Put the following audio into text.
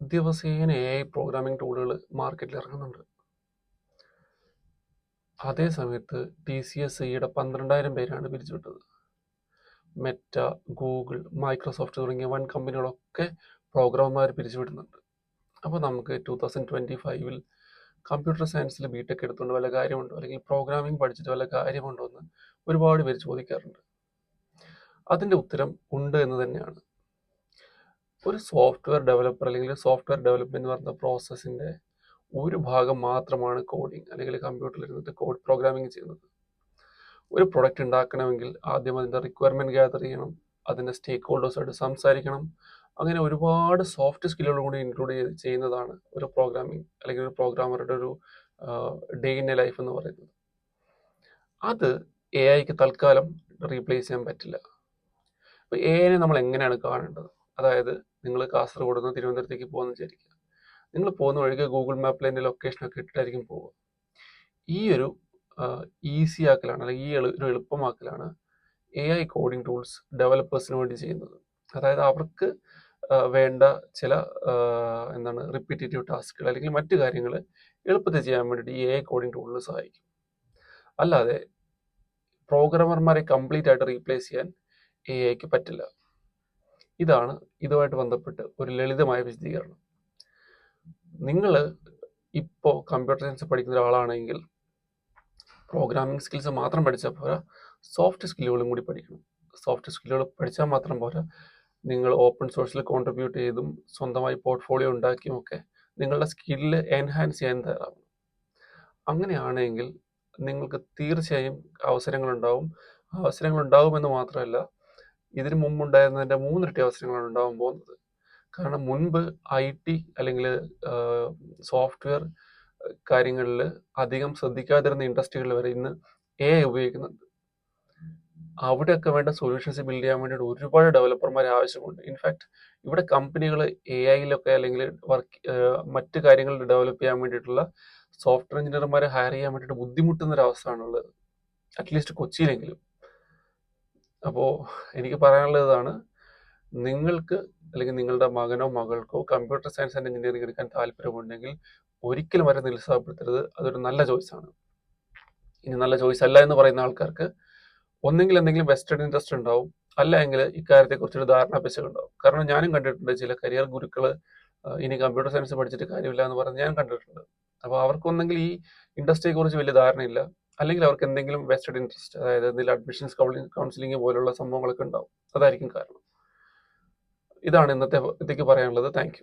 ദിവസേന A I programming ടൂളുകൾ മാർക്കറ്റിൽ ഇറങ്ങുന്നുണ്ട്. അതേ സമയത്ത് ടി സി എസ് ഐയുടെ പന്ത്രണ്ടായിരം പേരാണ് പിരിച്ചുവിട്ടത്. മെറ്റ ഗൂഗിൾ മൈക്രോസോഫ്റ്റ് തുടങ്ങിയ വൻ കമ്പനികളൊക്കെ പ്രോഗ്രാമർമാർ പിരിച്ചുവിടുന്നുണ്ട്. അപ്പോൾ നമുക്ക് ടു തൗസൻഡ് ട്വന്റി ഫൈവിൽ കമ്പ്യൂട്ടർ സയൻസിൽ ബി ടെക് എടുത്തുകൊണ്ട് വല്ല കാര്യമുണ്ടോ? അല്ലെങ്കിൽ പ്രോഗ്രാമിംഗ് പഠിച്ചിട്ട് വല്ല കാര്യമുണ്ടോ എന്ന് ഒരുപാട് പേര് ചോദിക്കാറുണ്ട്. അതിന്റെ ഉത്തരം ഉണ്ട് എന്ന് തന്നെയാണ്. ഒരു സോഫ്റ്റ്വെയർ ഡെവലപ്പർ അല്ലെങ്കിൽ സോഫ്റ്റ്വെയർ ഡെവലപ്മെന്റ് എന്ന് പറയുന്ന പ്രോസസ്സിന്റെ ഒരു ഭാഗം മാത്രമാണ് കോഡിംഗ് അല്ലെങ്കിൽ കമ്പ്യൂട്ടറിൽ ഇരുന്നിട്ട് കോഡ് പ്രോഗ്രാമിംഗ് ചെയ്യുന്നത്. ഒരു പ്രൊഡക്റ്റ് ഉണ്ടാക്കണമെങ്കിൽ ആദ്യം അതിന്റെ റിക്വയർമെന്റ് ഗ്യാദർ ചെയ്യണം അതിന്റെ സ്റ്റേക്ക് ഹോൾഡേഴ്സായിട്ട് സംസാരിക്കണം. അങ്ങനെ ഒരുപാട് സോഫ്റ്റ് സ്കില്ലുകൾ കൂടി ഇൻക്ലൂഡ് ചെയ്യുന്നതാണ് ഒരു പ്രോഗ്രാമിംഗ് അല്ലെങ്കിൽ ഒരു പ്രോഗ്രാമറുടെ ഒരു ഡേ ഇൻ എ ലൈഫ് എന്ന് പറയുന്നത്. അത് എ ഐക്ക് തൽക്കാലം റീപ്ലേസ് ചെയ്യാൻ പറ്റില്ല. അപ്പോൾ എ ഐനെ നമ്മൾ എങ്ങനെയാണ് കാണേണ്ടത്? അതായത് നിങ്ങൾ കാസർഗോഡ് നിന്ന് തിരുവനന്തപുരത്തേക്ക് പോകുന്ന വിചാരിക്കുക. നിങ്ങൾ പോകുന്ന വഴിക്ക് ഗൂഗിൾ മാപ്പിൽ അതിന്റെ ലൊക്കേഷനൊക്കെ ഇട്ടിട്ടായിരിക്കും പോവുക. ഈ ഒരു ഈസി ആക്കലാണ് അല്ലെങ്കിൽ ഈ ഒരു എളുപ്പമാക്കലാണ് എ ഐ കോഡിംഗ് ടൂൾസ് ഡെവലപ്പേഴ്സിന് വേണ്ടി ചെയ്യുന്നത്. അതായത് അവർക്ക് വേണ്ട ചില എന്താണ് റിപ്പീറ്റേറ്റീവ് ടാസ്കുകൾ അല്ലെങ്കിൽ മറ്റു കാര്യങ്ങൾ എളുപ്പത്തിൽ ചെയ്യാൻ വേണ്ടിയിട്ട് ഈ എ ഐ കോഡിംഗ് ടൂളിന് സഹായിക്കും. അല്ലാതെ പ്രോഗ്രാമർമാരെ കംപ്ലീറ്റ് ആയിട്ട് റീപ്ലേസ് ചെയ്യാൻ എ ഐക്ക് പറ്റില്ല. ഇതാണ് ഇതുമായിട്ട് ബന്ധപ്പെട്ട് ഒരു ലളിതമായ വിശദീകരണം. നിങ്ങൾ ഇപ്പോൾ കമ്പ്യൂട്ടർ സയൻസ് പഠിക്കുന്ന ഒരാളാണെങ്കിൽ പ്രോഗ്രാമിംഗ് സ്കിൽസ് മാത്രം പഠിച്ചാൽ പോരാ സോഫ്റ്റ് സ്കില്ലുകളും കൂടി പഠിക്കണം. സോഫ്റ്റ് സ്കില്ലുകൾ പഠിച്ചാൽ മാത്രം പോരാ നിങ്ങൾ ഓപ്പൺ സോഴ്സിൽ കോൺട്രിബ്യൂട്ട് ചെയ്തും സ്വന്തമായി പോർട്ട്ഫോളിയോ ഉണ്ടാക്കിയും ഒക്കെ നിങ്ങളുടെ സ്കില്ല് എൻഹാൻസ് ചെയ്യാൻ തയ്യാറാവണം. അങ്ങനെയാണെങ്കിൽ നിങ്ങൾക്ക് തീർച്ചയായും അവസരങ്ങളുണ്ടാവും. അവസരങ്ങളുണ്ടാവുമെന്ന് മാത്രമല്ല ഇതിനു മുമ്പുണ്ടായിരുന്നതിന്റെ മൂന്നിരട്ടി അവസരങ്ങളാണ് ഉണ്ടാവാൻ പോകുന്നത്. കാരണം മുൻപ് ഐ ടി അല്ലെങ്കിൽ സോഫ്റ്റ്വെയർ കാര്യങ്ങളിൽ അധികം ശ്രദ്ധിക്കാതിരുന്ന ഇൻഡസ്ട്രികളിൽ വരെ ഇന്ന് എ ഐ ഉപയോഗിക്കുന്നുണ്ട്. അവിടെയൊക്കെ വേണ്ട സൊല്യൂഷൻസ് ബിൽഡ് ചെയ്യാൻ വേണ്ടിയിട്ട് ഒരുപാട് ഡെവലപ്പർമാർ ആവശ്യമുണ്ട്. ഇൻഫാക്ട് ഇവിടെ കമ്പനികൾ എ ഐയിലൊക്കെ അല്ലെങ്കിൽ വർക്ക് മറ്റ് കാര്യങ്ങൾ ഡെവലപ്പ് ചെയ്യാൻ വേണ്ടിയിട്ടുള്ള സോഫ്റ്റ്വെയർ എഞ്ചിനീയർമാരെ ഹയർ ചെയ്യാൻ വേണ്ടിയിട്ട് ബുദ്ധിമുട്ടുന്ന ഒരു അവസ്ഥയാണുള്ളത് അറ്റ്ലീസ്റ്റ് കൊച്ചിയിലെങ്കിലും. അപ്പോൾ എനിക്ക് പറയാനുള്ളത് ഇതാണ് നിങ്ങൾക്ക് അല്ലെങ്കിൽ നിങ്ങളുടെ മകനോ മകൾക്കോ കമ്പ്യൂട്ടർ സയൻസ് ആൻഡ് എഞ്ചിനീയറിംഗ് എടുക്കാൻ താല്പര്യമുണ്ടെങ്കിൽ ഒരിക്കലും വരെ നിരുത്സാഹപ്പെടുത്തരുത്. അതൊരു നല്ല ആണ്. ഇനി നല്ല ചോയ്സ് അല്ല എന്ന് പറയുന്ന ആൾക്കാർക്ക് ഒന്നെങ്കിൽ എന്തെങ്കിലും വെസ്റ്റേൺ ഇൻട്രസ്റ്റ് ഉണ്ടാവും. അല്ല എങ്കിൽ ഇക്കാര്യത്തെക്കുറിച്ചൊരു ധാരണ പിശകുണ്ടാവും കാരണം ഞാനും കണ്ടിട്ടുണ്ട് ചില കരിയർ ഗുരുക്കൾ ഇനി കമ്പ്യൂട്ടർ സയൻസ് പഠിച്ചിട്ട് കാര്യമില്ല എന്ന് പറഞ്ഞ് ഞാൻ കണ്ടിട്ടുണ്ട്. അപ്പോൾ അവർക്കൊന്നെങ്കിൽ ഈ ഇൻഡസ്ട്രിയെ കുറിച്ച് വലിയ ധാരണയില്ല. അല്ലെങ്കിൽ അവർക്ക് എന്തെങ്കിലും വെസ്റ്റഡ് ഇൻട്രസ്റ്റ് അതായത് എന്തെങ്കിലും അഡ്മിഷൻസ് കൗൺസിലിംഗ് പോലുള്ള സംഭവങ്ങളൊക്കെ ഉണ്ടാവും. അതായിരിക്കും കാരണം. ഇതാണ് ഇന്നത്തെ ഇതേക്ക് പറയാനുള്ളത്. താങ്ക്